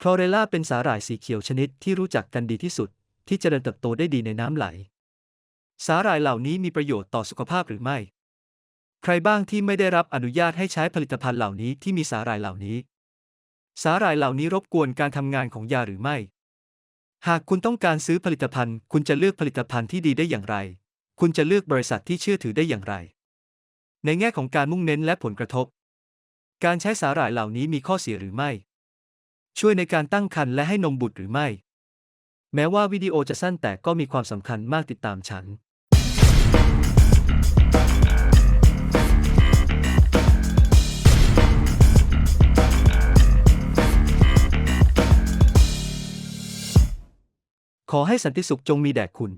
คลอเรล่าเป็นสาหร่ายสีเขียวชนิดที่รู้จักกันดีที่สุด ที่เจริญเติบโตได้ดีในน้ำไหล สาหร่ายเหล่านี้มีประโยชน์ต่อสุขภาพหรือไม่ ใครบ้างที่ไม่ได้รับอนุญาตให้ใช้ผลิตภัณฑ์เหล่านี้ที่มีสาหร่ายเหล่านี้ สาหร่ายเหล่านี้รบกวนการทำงานของยาหรือไม่ หากคุณต้องการซื้อผลิตภัณฑ์ คุณจะเลือกผลิตภัณฑ์ที่ดีได้อย่างไร คุณจะเลือกบริษัทที่เชื่อถือได้อย่างไร ในแง่ของการมุ่งเน้นและผลกระทบ การใช้สาหร่ายเหล่านี้มีข้อเสียหรือไม่ ช่วยในการตั้งครรภ์และให้นมบุตรหรือไม่ แม้ว่าวิดีโอจะสั้นแต่ก็มีความสำคัญมากติดตามฉันขอให้สันติสุขจงมีแด่คุณ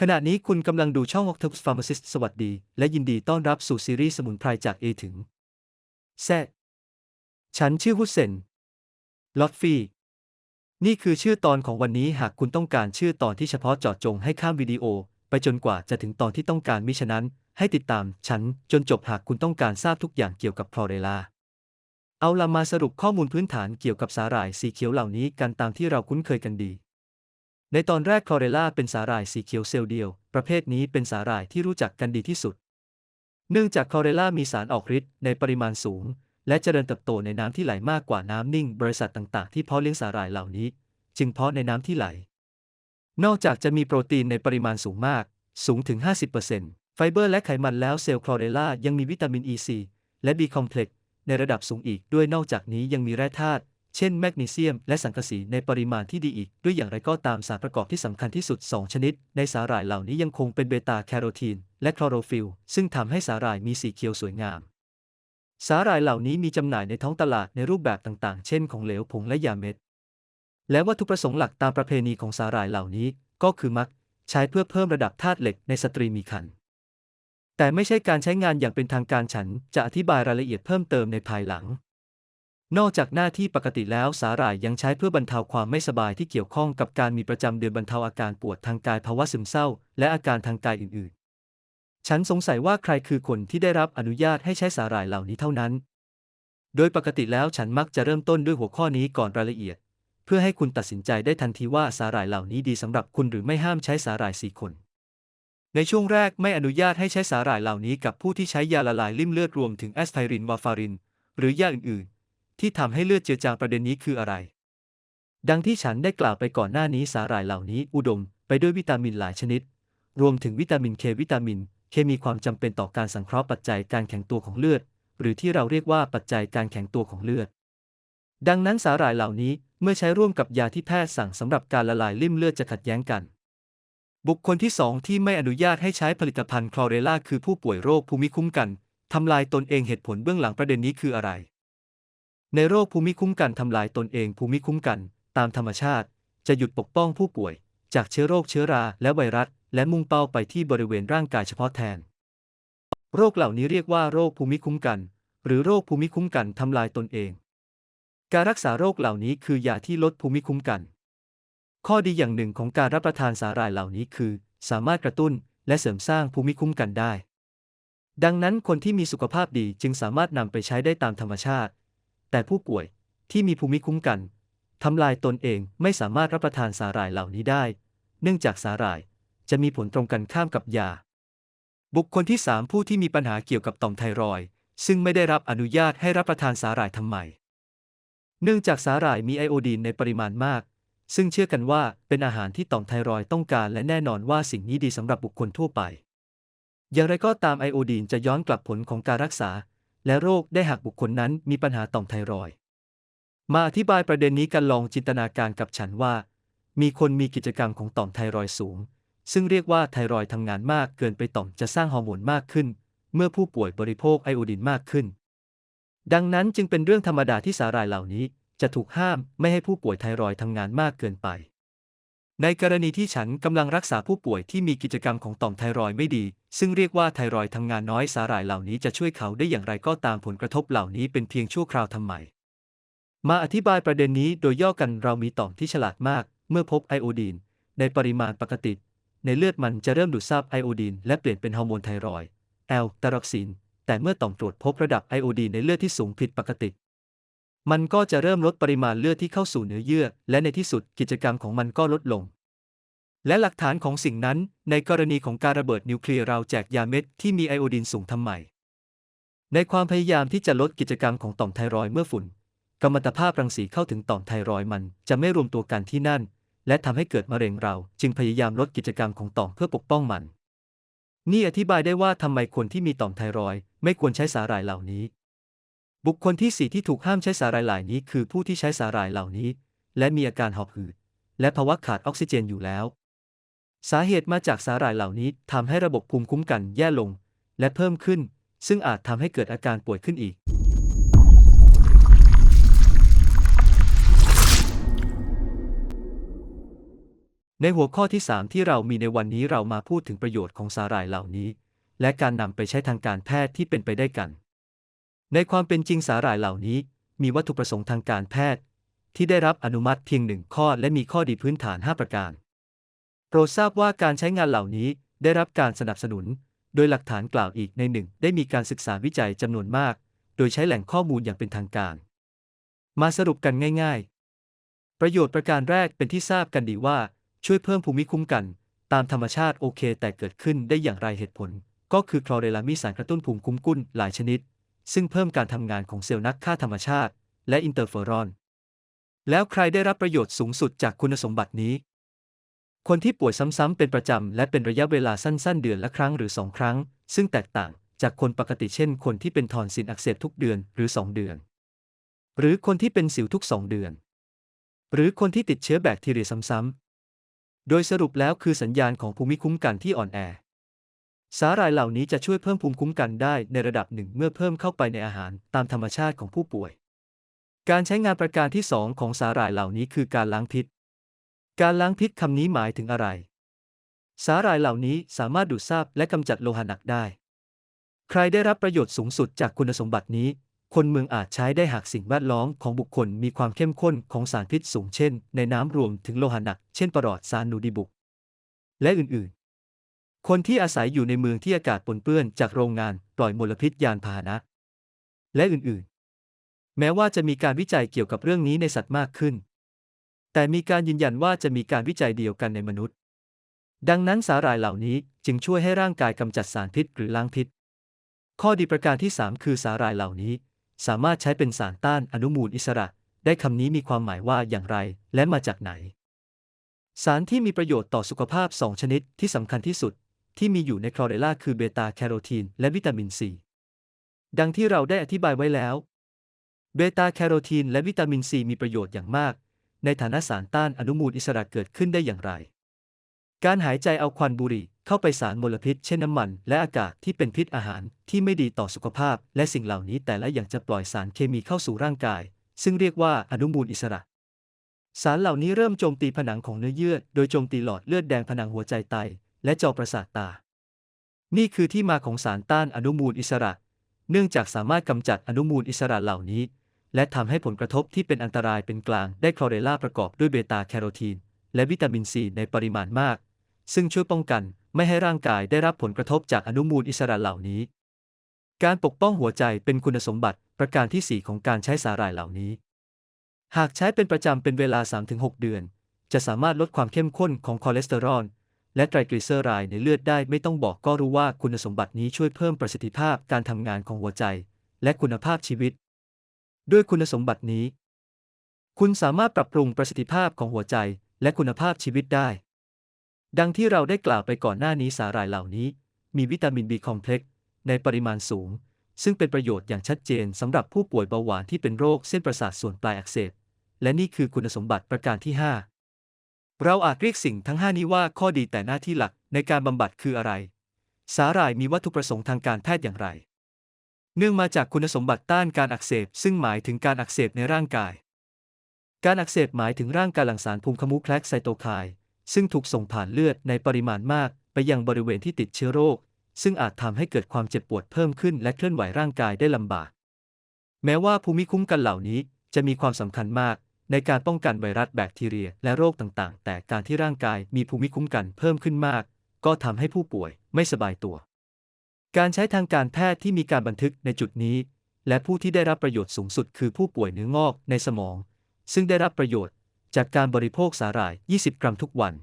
ขณะนี้คุณกำลังดูช่อง Octopus Pharmacist สวัสดี และยินดีต้อนรับสู่ซีรีส์สมุนไพรจาก A ถึง Z ฉันชื่อฮุสเซน ลอตฟี่ นี่คือชื่อตอนของวันนี้หากคุณต้องการชื่อตอนที่เฉพาะเจาะจงให้ข้ามวิดีโอ ไปจนกว่าจะถึงตอนที่ต้องการมิฉะนั้น ให้ติดตามฉันจนจบหากคุณต้องการทราบทุกอย่างเกี่ยวกับพลอเรลา เอาละมาสรุปข้อมูลพื้นฐานเกี่ยวกับสาหร่ายสีเขียวเหล่านี้กันตามที่เราคุ้นเคยกันดี ในตอนแรกคลอเรล่าเป็นสาหร่ายสีเขียวเซลล์เดียว ประเภทนี้เป็นสาหร่ายที่รู้จักกันดีที่สุด เนื่องจากคลอเรล่ามีสารออกฤทธิ์ในปริมาณสูง และเจริญเติบโตในน้ำที่ไหลมากกว่าน้ำนิ่ง บริษัทต่างๆ ที่เพาะเลี้ยงสาหร่ายเหล่านี้ จึงเพาะในน้ำที่ไหล นอกจากจะมีโปรตีนในปริมาณสูงมาก สูงถึง 50%ไฟเบอร์และไขมันแล้วเซลล์คลอเรล่ายังมีวิตามิน E ซีและ B คอมเพล็กซ์ในระดับสูงอีกด้วยนอกจากนี้ยังมีแร่ธาตุเช่นแมกนีเซียม และสังกะสีในปริมาณที่ดีอีก ด้วยอย่างไรก็ตามสารประกอบที่สำคัญที่สุด 2 ชนิด ในสาหร่ายเหล่านี้ยังคงเป็นเบต้าแคโรทีน และคลอโรฟิลล์ซึ่งทำให้สาหร่ายมีสีเขียวสวยงาม สาหร่ายเหล่านี้มีจำหน่ายในท้องตลาดในรูปแบบต่างๆ เช่นของเหลวผงและยาเม็ด และวัตถุประสงค์หลักตามประเพณีของสาหร่ายเหล่านี้ก็คือมักใช้เพื่อเพิ่มระดับธาตุเหล็กในสตรีมีครรภ์ แต่ไม่ใช่การใช้งานอย่างเป็นทางการฉันจะอธิบายรายละเอียดเพิ่มเติมในภายหลัง นอกจากหน้าที่ปกติแล้วสาหร่ายยังใช้เพื่อบรรเทาความไม่สบายที่เกี่ยวข้องกับการมีประจำเดือนบรรเทาอาการปวดทางกายภาวะซึมเศร้า และอาการทางกายอื่นๆ ฉันสงสัยว่าใครคือคนที่ได้รับอนุญาตให้ใช้สาหร่ายเหล่านี้เท่านั้น โดยปกติแล้วฉันมักจะเริ่มต้นด้วยหัวข้อนี้ก่อนรายละเอียด เพื่อให้คุณตัดสินใจได้ทันทีว่าสาหร่ายเหล่านี้ดีสำหรับคุณหรือไม่ห้ามใช้สาหร่ายสี่คน ในช่วงแรกไม่อนุญาตให้ใช้สาหร่ายเหล่านี้กับผู้ที่ใช้ยาละลายลิ่มเลือดรวมถึงแอสไพรินวาฟาริน หรือยาอื่นๆ ที่ทำให้เลือดเจือจางประเด็นนี้คืออะไร ดังที่ฉันได้กล่าวไปก่อนหน้านี้สาหร่ายเหล่านี้อุดม ไปด้วยวิตามินหลายชนิด รวมถึงวิตามินเควิตามิน เคมีความจำเป็นต่อการสังเคราะห์ปัจจัยการแข็งตัวของเลือด หรือที่เราเรียกว่าปัจจัยการแข็งตัวของเลือด ดังนั้นสาหร่ายเหล่านี้เมื่อใช้ร่วมกับยาที่แพทย์สั่งสำหรับการละลายลิ่มเลือดจะขัดแย้งกัน บุคคลที่สองที่ไม่อนุญาตให้ใช้ผลิตภัณฑ์คลอเรล่าคือผู้ป่วยโรคภูมิคุ้มกันทำลายตนเองเหตุผลเบื้องหลังประเด็นนี้คืออะไร ในโรคภูมิคุ้มกันทำลายตนเองภูมิคุ้มกัน ตามธรรมชาติ จะหยุดปกป้องผู้ป่วย จากเชื้อโรคเชื้อราและไวรัส และมุ่งเป้าไปที่บริเวณร่างกายเฉพาะแทน โรคเหล่านี้เรียกว่าโรคภูมิคุ้มกัน หรือโรคภูมิคุ้มกันทำลายตนเอง การรักษาโรคเหล่านี้คือยาที่ลดภูมิคุ้มกัน ข้อดีอย่างหนึ่งของการรับประทานสาหร่ายเหล่านี้คือ สามารถกระตุ้นและเสริมสร้างภูมิคุ้มกันได้ ดังนั้นคนที่มีสุขภาพดีจึงสามารถนำไปใช้ได้ตามธรรมชาติ แต่ผู้ป่วยที่มีภูมิคุ้มกันทำลายตนเองไม่สามารถรับประทานสาหร่ายเหล่านี้ได้ เนื่องจากสาหร่าย จะมีผลตรงกันข้ามกับยา บุคคลที่ 3 ผู้ที่มีปัญหาเกี่ยวกับต่อมไทรอยด์ซึ่งไม่ได้รับอนุญาตให้รับประทานสาหร่ายทำไม เนื่องจากสาหร่ายมีไอโอดีนในปริมาณมาก ซึ่งเชื่อกันว่าเป็นอาหารที่ต่อมไทรอยด์ต้องการและแน่นอนว่าสิ่งนี้ดีสำหรับบุคคลทั่วไป อย่างไรก็ตามไอโอดีนจะย้อนกลับผลของการรักษา และโรคได้หากบุคคลนั้นมีปัญหาต่อมไทรอยด์มาอธิบายประเด็นนี้กันลองจินตนาการกับฉันว่า มีคนมีกิจกรรมของต่อมไทรอยด์สูง ซึ่งเรียกว่าไทรอยทำงานมากเกินไปต่อมจะสร้างฮอร์โมนมากขึ้น เมื่อผู้ป่วยบริโภคไอโอดีนมากขึ้น ดังนั้นจึงเป็นเรื่องธรรมดาที่สาหร่ายเหล่านี้ จะถูกห้ามไม่ให้ผู้ป่วยไทรอยทำงานมากเกินไป ในกรณีที่ฉันกำลังรักษาผู้ป่วยที่มีกิจกรรมของต่อมไทรอยไม่ดี ซึ่งเรียกว่าไทรอยทำงานน้อยสาหร่ายเหล่านี้จะช่วยเขาได้อย่างไรก็ตามผลกระทบเหล่านี้เป็นเพียงชั่วคราวทำไมมาอธิบายประเด็นนี้โดยย่อกันเรามีต่อมที่ฉลาดมาก เมื่อพบไอโอดีนในปริมาณปกติ ในเลือดมันจะเริ่มดูดซับไอโอดีนและเปลี่ยนเป็นฮอร์โมนไทรอยด์แอลตารอกซิน แต่เมื่อต่อมตรวจพบระดับไอโอดีนในเลือดที่สูงผิดปกติ มันก็จะเริ่มลดปริมาณเลือดที่เข้าสู่เนื้อเยื่อ และในที่สุดกิจกรรมของมันก็ลดลง และหลักฐานของสิ่งนั้น ในกรณีของการระเบิดนิวเคลียร์เราแจกยาเม็ดที่มีไอโอดีนสูงทำไมในความพยายามที่จะลดกิจกรรมของต่อมไทรอยด์เมื่อฝุ่น กัมมันตภาพรังสีเข้าถึงต่อมไทรอยด์มันจะไม่รวมตัวกันที่นั่น และทำให้เกิดมะเร็งเราจึงพยายามลดกิจกรรมของต่อมเพื่อปกป้องมัน นี่อธิบายได้ว่าทำไมคนที่มีต่อมไทรอยด์ไม่ควรใช้สาหร่ายเหล่านี้ บุคคลที่สี่ที่ถูกห้ามใช้สาหร่ายเหล่านี้คือผู้ที่ใช้สาหร่ายเหล่านี้ และมีอาการหอบหืด และภาวะขาดออกซิเจนอยู่แล้ว สาเหตุมาจากสาหร่ายเหล่านี้ทำให้ระบบภูมิคุ้มกันแย่ลง และเพิ่มขึ้น ซึ่งอาจทำให้เกิดอาการป่วยขึ้นอีก ในหัวข้อที่ 3 ที่เรามีในวันนี้เรามาพูดถึงประโยชน์ของสาหร่ายเหล่านี้ และการนำไปใช้ทางการแพทย์ที่เป็นไปได้กัน ในความเป็นจริงสาหร่ายเหล่านี้ มีวัตถุประสงค์ทางการแพทย์ ที่ได้รับอนุมัติเพียงหนึ่งข้อและมีข้อดีพื้นฐาน 5 ประการ โปรดทราบว่าการใช้งานเหล่านี้ได้รับการสนับสนุน โดยหลักฐานกล่าวอีกในหนึ่งได้มีการศึกษาวิจัยจำนวนมาก โดยใช้แหล่งข้อมูลอย่างเป็นทางการ มาสรุปกันง่าย ๆ ประโยชน์ประการแรกเป็นที่ทราบกันดีว่า ช่วยเพิ่มภูมิคุ้มกัน ตามธรรมชาติโอเค แต่เกิดขึ้นได้อย่างไรเหตุผล ก็คือคลอเรลามีสารกระตุ้นภูมิคุ้มกันหลายชนิด ซึ่งเพิ่มการทำงานของเซลล์นักฆ่าธรรมชาติ และอินเตอร์เฟอรอน แล้วใครได้รับประโยชน์สูงสุดจากคุณสมบัตินี้ คนที่ป่วยซ้ำๆเป็นประจำและเป็นระยะเวลาสั้นๆ เดือนละครั้งหรือสองครั้ง ซึ่งแตกต่างจากคนปกติเช่น คนที่เป็นทอนซิลอักเสบทุกเดือนหรือ 2 เดือน หรือคนที่เป็นสิวทุก 2 เดือน หรือคนที่ติดเชื้อแบคทีเรียซ้ำๆ โดยสรุปแล้วคือสัญญาณของภูมิคุ้มกันที่อ่อนแอ สาหร่ายเหล่านี้จะช่วยเพิ่มภูมิคุ้มกันได้ในระดับหนึ่งเมื่อเพิ่มเข้าไปในอาหารตามธรรมชาติของผู้ป่วย การใช้งานประการที่ 2 ของสาหร่ายเหล่านี้คือการล้างพิษ การล้างพิษคำนี้หมายถึงอะไร สาหร่ายเหล่านี้สามารถดูดซาบและกำจัดโลหะหนักได้ ใครได้รับประโยชน์สูงสุดจากคุณสมบัตินี้ คนเมืองอาจใช้ได้หากสิ่งแวดล้อมของบุคคลมีความเข้มข้นของสารพิษสูงเช่น ในน้ำรวมถึงโลหะหนัก เช่นปรอดซานูดิบุก และอื่นๆ คนที่อาศัยอยู่ในเมืองที่อากาศปนเปื้อนจากโรงงานปล่อยมลพิษยานพาหนะ และอื่นๆ แม้ว่าจะมีการวิจัยเกี่ยวกับเรื่องนี้ในสัตว์มากขึ้น แต่มีการยืนยันว่าจะมีการวิจัยเดียวกันในมนุษย์ ดังนั้นสาหร่ายเหล่านี้จึงช่วยให้ร่างกายกำจัดสารพิษหรือล้างพิษ ข้อดีประการที่ 3 คือสาหร่ายเหล่านี้ สามารถใช้เป็นสารต้านอนุมูลอิสระ ได้คำนี้มีความหมายว่าอย่างไร และมาจากไหน สารที่มีประโยชน์ต่อสุขภาพ 2 ชนิดที่สำคัญที่สุด ที่มีอยู่ในคลอเรล่าคือเบต้าแคโรทีนและวิตามินซีดังที่เราได้อธิบายไว้แล้ว เบต้าแคโรทีนและวิตามินซีมีประโยชน์อย่างมาก ในฐานะสารต้านอนุมูลอิสระเกิดขึ้นได้อย่างไร การหายใจเอาควันบุหรี่ เข้าไปสารมลพิษเช่นน้ำมัน และอากาศที่เป็นพิษอาหารที่ไม่ดีต่อสุขภาพ และสิ่งเหล่านี้แต่ละอย่างจะปล่อยสารเคมีเข้าสู่ร่างกาย ซึ่งเรียกว่าอนุมูลอิสระ สารเหล่านี้เริ่มโจมตีผนังของเนื้อเยื่อ โดยโจมตีหลอดเลือดแดงผนังหัวใจไต และจอประสาทตา นี่คือที่มาของสารต้านอนุมูลอิสระ เนื่องจากสามารถกำจัดอนุมูลอิสระเหล่านี้ และทำให้ผลกระทบที่เป็นอันตรายเป็นกลางได้คลอเรล่าประกอบด้วยเบต้าแคโรทีนและวิตามินซีในปริมาณมาก ซึ่งช่วยป้องกันไม่ให้ร่างกายได้รับผลกระทบจากอนุมูลอิสระเหล่านี้ การปกป้องหัวใจเป็นคุณสมบัติประการที่ 4 ของการใช้สาหร่ายเหล่านี้ หากใช้เป็นประจำเป็นเวลา 3-6 เดือน จะสามารถลดความเข้มข้นของคอเลสเตอรอลและไตรกลีเซอไรด์ในเลือดได้ไม่ต้องบอกก็รู้ว่าคุณสมบัตินี้ช่วยเพิ่มประสิทธิภาพการทำงานของหัวใจ และคุณภาพชีวิต ด้วยคุณสมบัตินี้ คุณสามารถปรับปรุงประสิทธิภาพของหัวใจและคุณภาพชีวิตได้ ดังที่เราได้กล่าวไปก่อนหน้านี้สาหร่ายเหล่านี้ มีวิตามินบีคอมเพล็กซ์ในปริมาณสูง ซึ่งเป็นประโยชน์อย่างชัดเจนสำหรับผู้ป่วยเบาหวานที่เป็นโรคเส้นประสาทส่วนปลายอักเสบ และนี่คือคุณสมบัติประการที่ 5 เราอาจเรียกสิ่งทั้ง 5 นี้ว่าข้อดีแต่หน้าที่หลักในการบำบัดคืออะไร สาหร่ายมีวัตถุประสงค์ทางการแพทย์อย่างไร เนื่องมาจากคุณสมบัติต้านการอักเสบ ซึ่งหมายถึงการอักเสบในร่างกาย การอักเสบหมายถึงร่างกายหลั่งสารภูมิคมูแคลกไซโตไคน์ ซึ่งถูกส่งผ่านเลือดในปริมาณมาก ไปยังบริเวณที่ติดเชื้อโรค ซึ่งอาจทำให้เกิดความเจ็บปวดเพิ่มขึ้นและเคลื่อนไหวร่างกายได้ลำบาก แม้ว่าภูมิคุ้มกันเหล่านี้จะมีความสำคัญมาก ในการป้องกันไวรัสแบคทีเรียและโรคต่างๆ แต่การที่ร่างกายมีภูมิคุ้มกันเพิ่มขึ้นมาก ก็ทำให้ผู้ป่วยไม่สบายตัว การใช้ทางการแพทย์ที่มีการบันทึกในจุดนี้ และผู้ที่ได้รับประโยชน์สูงสุดคือผู้ป่วยเนื้องอกในสมอง ซึ่งได้รับประโยชน์ จากการบริโภคสาหร่าย 20 กรัมทุกวัน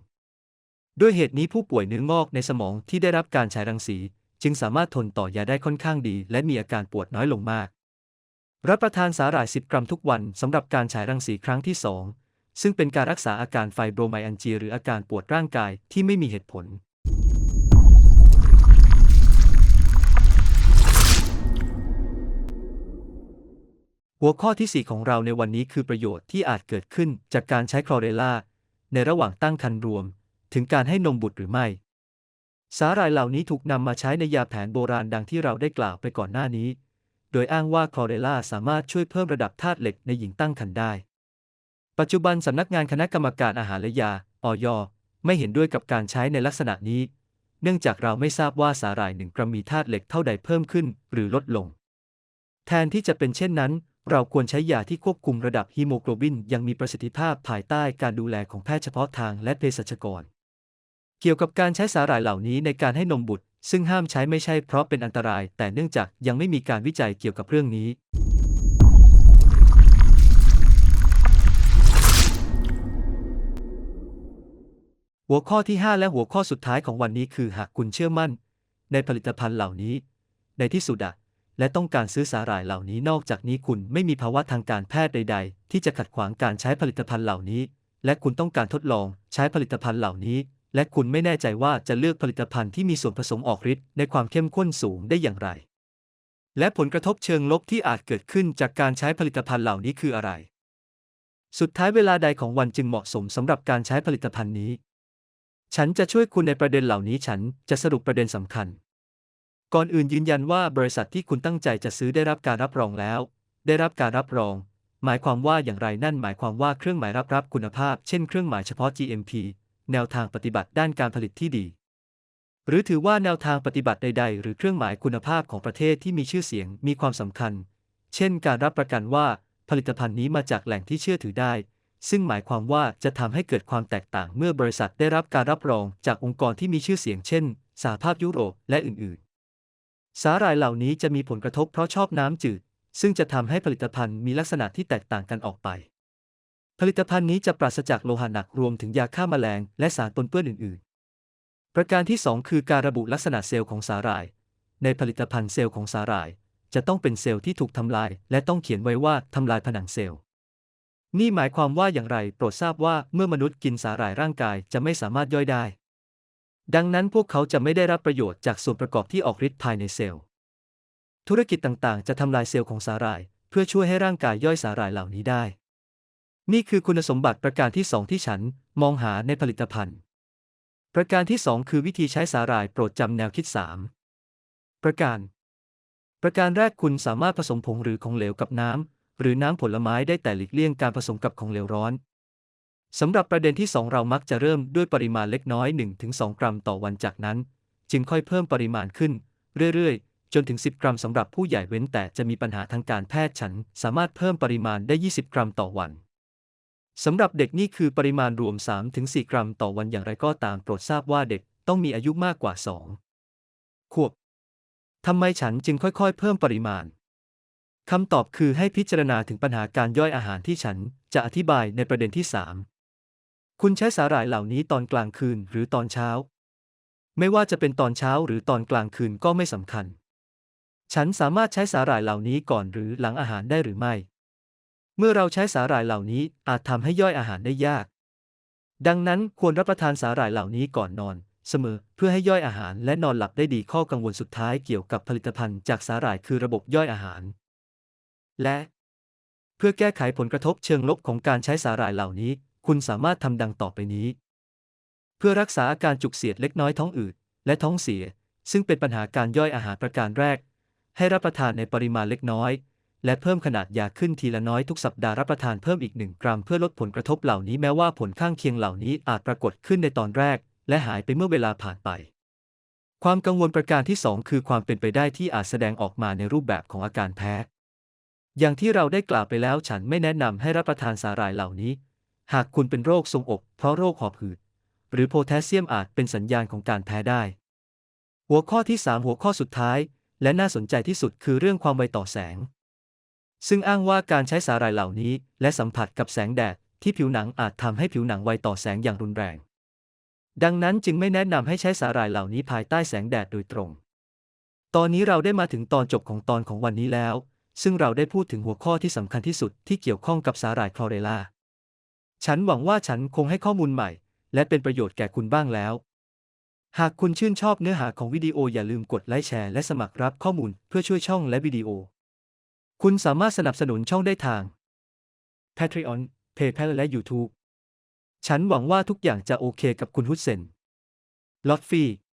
ด้วยเหตุนี้ผู้ป่วยเนื้องอกในสมองที่ได้รับการฉายรังสี จึงสามารถทนต่อยาได้ค่อนข้างดี และมีอาการปวดน้อยลงมาก รับประทานสาหร่าย 10 กรัมทุกวันสำหรับการฉายรังสีครั้งที่ 2 ซึ่งเป็นการรักษาอาการไฟโบรไมอันจีหรืออาการปวดร่างกายที่ไม่มีเหตุผล หัวข้อที่ 4 ของเราในวันนี้คือประโยชน์ที่อาจเกิดขึ้นจากการใช้คลอเรล่าในระหว่างตั้งครรภ์รวม ถึงการให้นมบุตรหรือไม่ สาหร่ายเหล่านี้ถูกนำมาใช้ในยาแผนโบราณดังที่เราได้กล่าวไปก่อนหน้านี้ โดยอ้างว่าคลอเรลล่าสามารถช่วยเพิ่มระดับธาตุเหล็กในหญิงตั้งครรภ์ได้ ปัจจุบันสำนักงานคณะกรรมการอาหารและยาออยไม่เห็นด้วยกับการใช้ในลักษณะนี้ เนื่องจากเราไม่ทราบว่าสาหร่ายหนึ่งกรัมมีธาตุเหล็กเท่าใดเพิ่มขึ้น หรือลดลง แทนที่จะเป็นเช่นนั้น เราควรใช้ยาที่ควบคุมระดับฮีโมโกลบินยังมีประสิทธิภาพภายใต้การดูแลของแพทย์เฉพาะทางและเภสัชกร เกี่ยวกับการใช้สาหร่ายเหล่านี้ในการให้นมบุตร ซึ่งห้ามใช้ไม่ใช่เพราะเป็นอันตราย แต่เนื่องจากยังไม่มีการวิจัยเกี่ยวกับเรื่องนี้ หัวข้อที่ 5 และหัวข้อสุดท้ายของวันนี้คือหากคุณเชื่อมั่น ในผลิตภัณฑ์เหล่านี้ ในที่สุดอะ และต้องการซื้อสาหร่ายเหล่านี้นอกจากนี้คุณไม่มีภาวะทางการแพทย์ใด ๆ ที่จะขัดขวางการใช้ผลิตภัณฑ์เหล่านี้ และคุณต้องการทดลองใช้ผลิตภัณฑ์เหล่านี้ และคุณไม่แน่ใจว่าจะเลือกผลิตภัณฑ์ที่มีส่วนผสมออกฤทธิ์ในความเข้มข้นสูงได้อย่างไร และผลกระทบเชิงลบที่อาจเกิดขึ้นจากการใช้ผลิตภัณฑ์เหล่านี้คืออะไร สุดท้ายเวลาใดของวันจึงเหมาะสมสำหรับการใช้ผลิตภัณฑ์นี้ ฉันจะช่วยคุณในประเด็นเหล่านี้ฉันจะสรุปประเด็นสำคัญ ก่อนอื่นยืนยันว่าบริษัทที่คุณตั้งใจจะซื้อได้รับการรับรองแล้ว ได้รับการรับรอง หมายความว่าอย่างไรนั่นหมายความว่าเครื่องหมายรับรับคุณภาพ เช่นเครื่องหมายเฉพาะ GMP แนวทางปฏิบัติด้านการผลิตที่ดี หรือถือว่าแนวทางปฏิบัติใด ๆ หรือเครื่องหมายคุณภาพของประเทศที่มีชื่อเสียงมีความสำคัญ เช่น การรับประกันว่าผลิตภัณฑ์นี้มาจากแหล่งที่เชื่อถือได้ ซึ่งหมายความว่าจะทำให้เกิดความแตกต่างเมื่อบริษัทได้รับการรับรองจากองค์กรที่มีชื่อเสียง เช่นสหภาพยุโรปและอื่นๆ สาหร่ายเหล่านี้จะมีผลกระทบเพราะชอบน้ำจืด ซึ่งจะทำให้ผลิตภัณฑ์มีลักษณะที่แตกต่างกันออกไป ผลิตภัณฑ์นี้จะปราศจากโลหะหนักรวมถึงยาฆ่าแมลง และสารปนเปื้อนอื่น ๆ ประการที่ 2 คือการระบุลักษณะเซลล์ของสาหร่าย ในผลิตภัณฑ์เซลล์ของสาหร่าย จะต้องเป็นเซลล์ที่ถูกทำลาย และต้องเขียนไว้ว่าทำลายผนังเซลล์ นี่หมายความว่าอย่างไร โปรดทราบว่าเมื่อมนุษย์กินสาหร่ายร่างกายจะไม่สามารถย่อยได้ ดังนั้นพวกเขาจะไม่ได้รับประโยชน์จากส่วนประกอบที่ออกฤทธิ์ภายในเซลล์ ธุรกิจต่างๆ จะทำลายเซลล์ของสาหร่าย เพื่อช่วยให้ร่างกายย่อยสาหร่ายเหล่านี้ได้ นี่คือคุณสมบัติประการที่สองที่ฉันมองหาในผลิตภัณฑ์ ประการที่สองคือวิธีใช้สาหร่ายโปรดจำแนวคิด 3 ประการ ประการแรกคุณสามารถผสมผงหรือของเหลวกับน้ำหรือน้ำผลไม้ได้แต่หลีกเลี่ยงการผสมกับของเหลวร้อน สำหรับประเด็นที่ 2 เรามักจะเริ่มด้วยปริมาณเล็กน้อย 1-2 กรัมต่อวันจากนั้น จึงค่อยเพิ่มปริมาณขึ้น เรื่อยๆ จนถึง 10 กรัมสำหรับผู้ใหญ่เว้นแต่จะมีปัญหาทางการแพทย์ฉัน สามารถเพิ่มปริมาณได้ 20 กรัมต่อวันสำหรับเด็กนี่คือปริมาณรวม 3-4 กรัมต่อวันอย่างไรก็ตามโปรดทราบว่าเด็กต้องมีอายุมากกว่า 2 ขวบทำไมฉันจึงค่อยๆ เพิ่มปริมาณคำตอบคือให้พิจารณาถึงปัญหาการย่อยอาหารที่ฉันจะอธิบายในประเด็นที่ 3 คุณใช้สาหร่ายเหล่านี้ตอนกลางคืนหรือตอนเช้า ไม่ว่าจะเป็นตอนเช้าหรือตอนกลางคืนก็ไม่สำคัญ ฉันสามารถใช้สาหร่ายเหล่านี้ก่อนหรือหลังอาหารได้หรือไม่ เมื่อเราใช้สาหร่ายเหล่านี้อาจทำให้ย่อยอาหารได้ยาก ดังนั้นควรรับประทานสาหร่ายเหล่านี้ก่อนนอน เสมอเพื่อให้ย่อยอาหารและนอนหลับได้ดีข้อกังวลสุดท้ายเกี่ยวกับผลิตภัณฑ์จากสาหร่ายคือระบบย่อยอาหาร และ เพื่อแก้ไขผลกระทบเชิงลบของการใช้สาหร่ายเหล่านี้ คุณสามารถทำดังต่อไปนี้ เพื่อรักษาอาการจุกเสียดเล็กน้อยท้องอืดและท้องเสีย ซึ่งเป็นปัญหาการย่อยอาหารประการแรก ให้รับประทานในปริมาณเล็กน้อย และเพิ่มขนาดยาขึ้นทีละน้อยทุกสัปดาห์รับประทานเพิ่มอีกหนึ่งกรัมเพื่อลดผลกระทบเหล่านี้แม้ว่าผลข้างเคียงเหล่านี้อาจปรากฏขึ้นในตอนแรก และหายไปเมื่อเวลาผ่านไป ความกังวลประการที่ 2 คือความเป็นไปได้ที่อาจแสดงออกมาในรูปแบบของอาการแพ้อย่างที่เราได้กล่าวไปแล้วฉันไม่แนะนำให้รับประทานสาหร่ายเหล่านี้ หากคุณเป็นโรคทรงอก เพราะโรคหอบหืด หรือโพแทสเซียมอาจเป็นสัญญาณของการแพ้ได้ หัวข้อที่ 3 หัวข้อสุดท้าย และน่าสนใจที่สุดคือเรื่องความไวต่อแสง ซึ่งอ้างว่าการใช้สาหร่ายเหล่านี้ และสัมผัสกับแสงแดดที่ผิวหนังอาจทำให้ผิวหนังไวต่อแสงอย่างรุนแรง ดังนั้นจึงไม่แนะนำให้ใช้สาหร่ายเหล่านี้ภายใต้แสงแดดโดยตรง ตอนนี้เราได้มาถึงตอนจบของตอนของวันนี้แล้ว ซึ่งเราได้พูดถึงหัวข้อที่สำคัญที่สุดที่เกี่ยวข้องกับสาหร่ายคลอเรล่า ฉันหวังว่าฉันคงให้ข้อมูลใหม่ และเป็นประโยชน์แก่คุณบ้างแล้ว หากคุณชื่นชอบเนื้อหาของวิดีโออย่าลืมกดไลค์แชร์และสมัครรับข้อมูลเพื่อช่วยช่องและวิดีโอ คุณสามารถสนับสนุนช่องได้ทาง Patreon PayPal และ YouTube ฉันหวังว่าทุกอย่างจะโอเคกับคุณฮุสเซนลอตฟี่